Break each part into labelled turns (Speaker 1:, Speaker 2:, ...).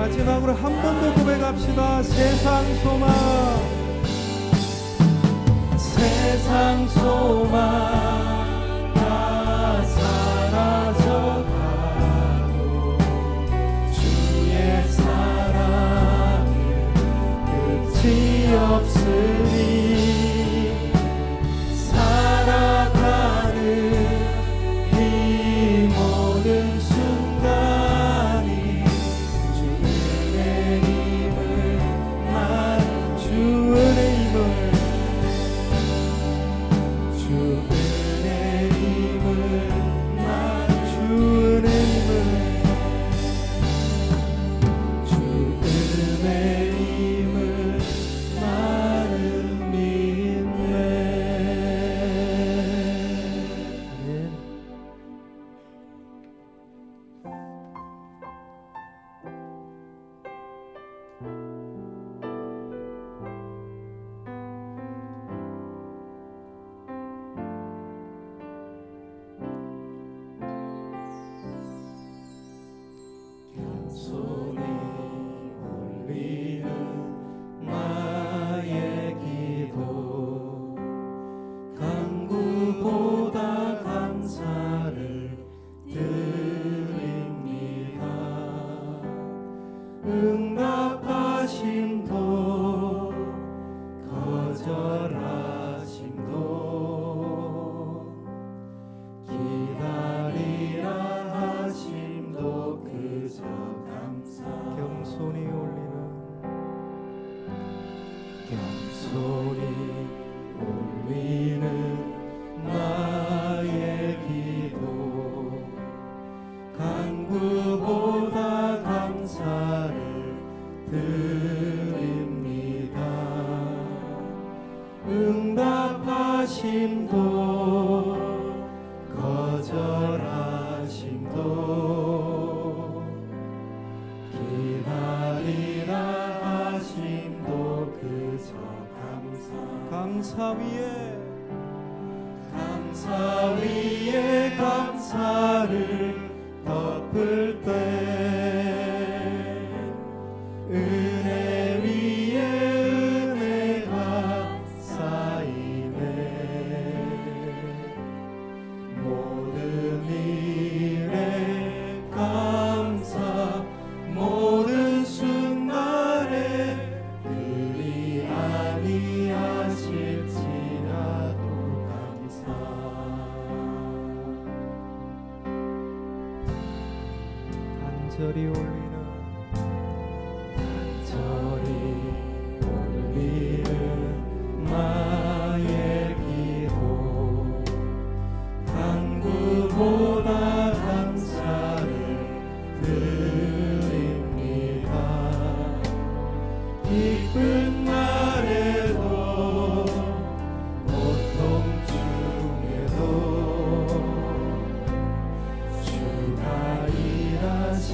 Speaker 1: 마지막으로 한 번 더 고백합시다. 세상 소망. 세상 소망 다 사라져가고 주의 사랑은 끝이 없 감사 위에 감사 위에 감사를 덮을 때 till the end.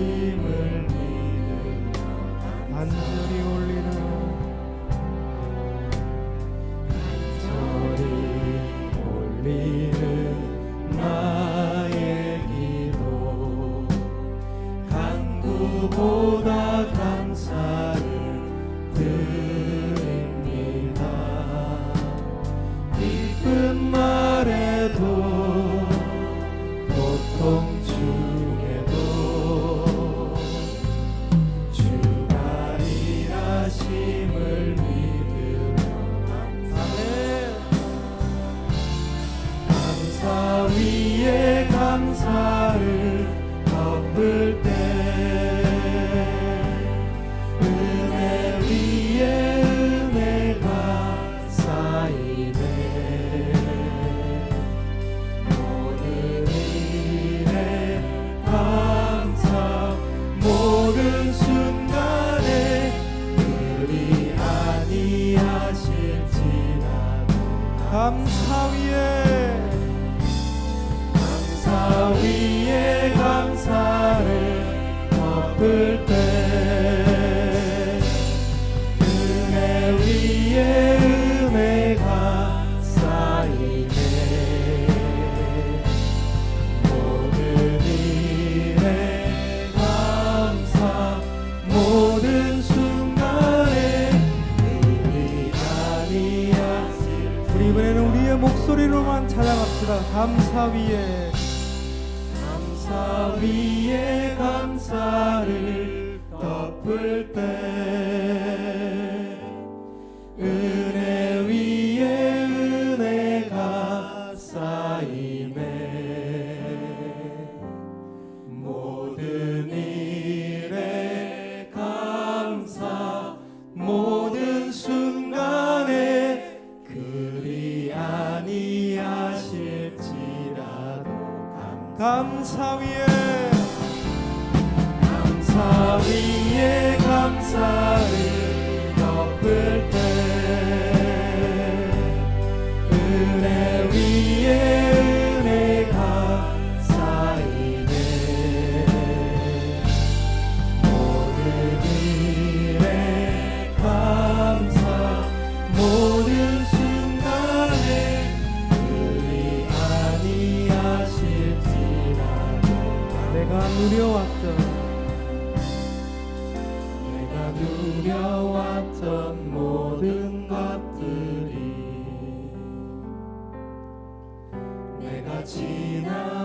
Speaker 1: 주심을 믿으며 간절히 Oh yeah. 감사가 감사 위에. 감사 위에 감사를 덮을 때 지나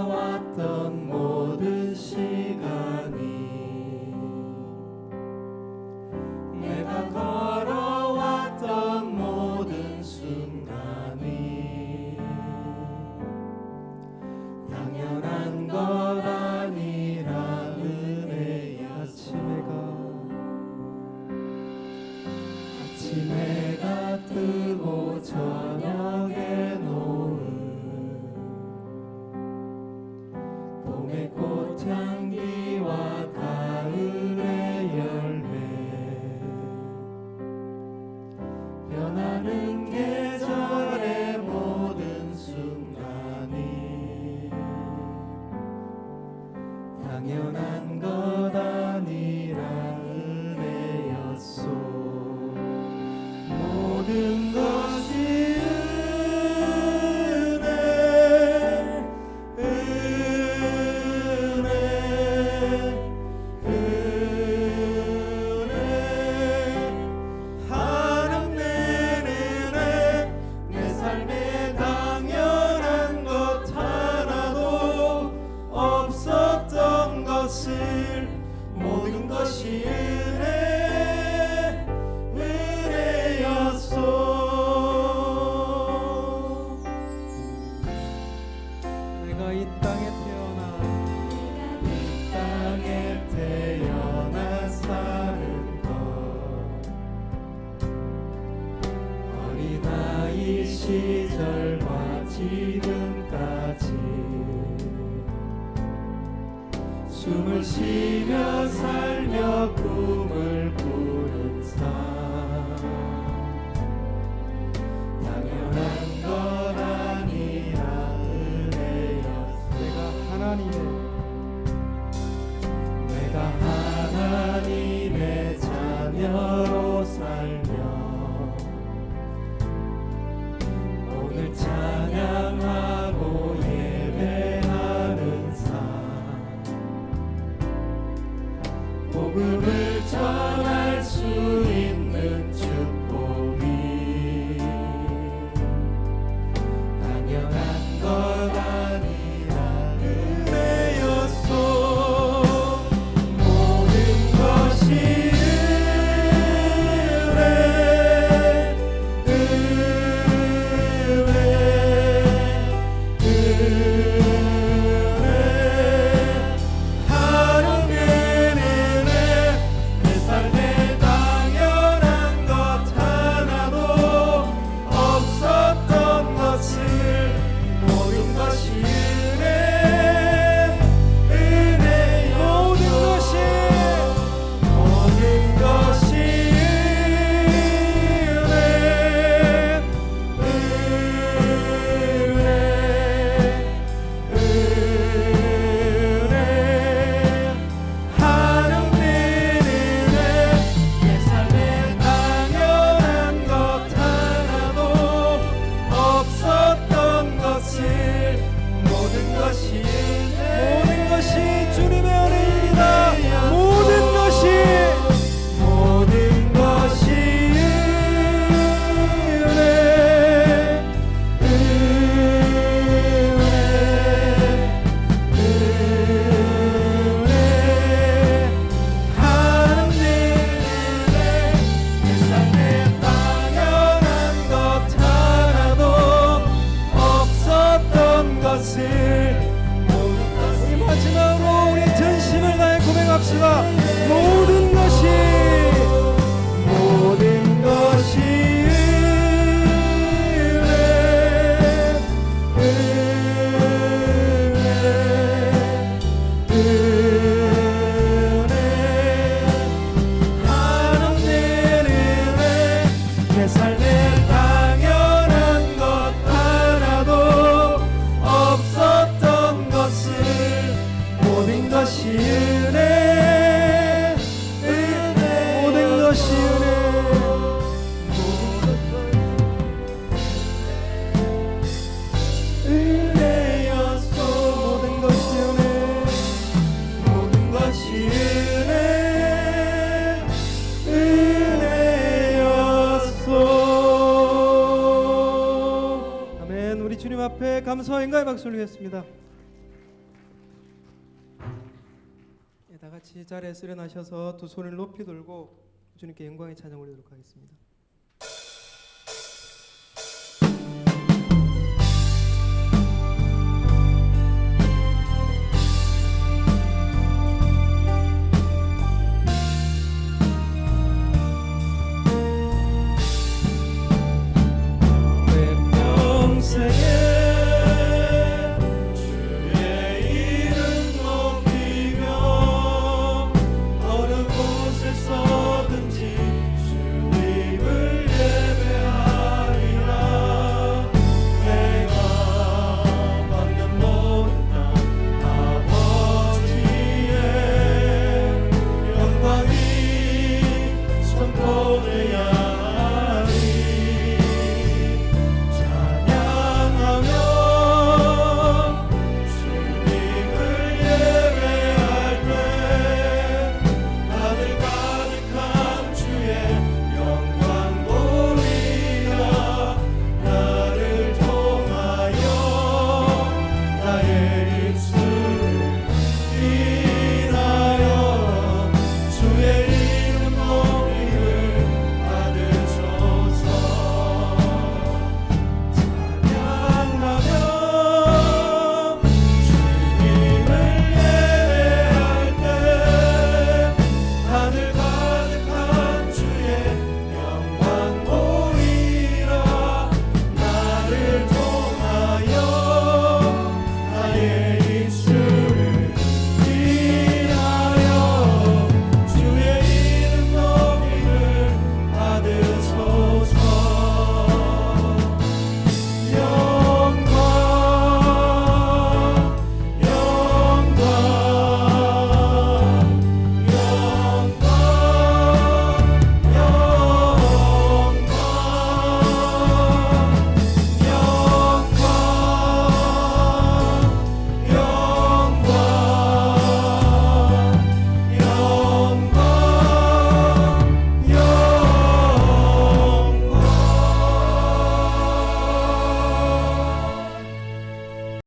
Speaker 1: 절과 지금까지 숨을 쉬며 살며 꿈 world 아! 왼가에
Speaker 2: 박수 올리겠습니다. 다 같이 자리에 수련하셔서 두 손을 높이 들고 주님께 영광의 찬양 올리도록 하겠습니다.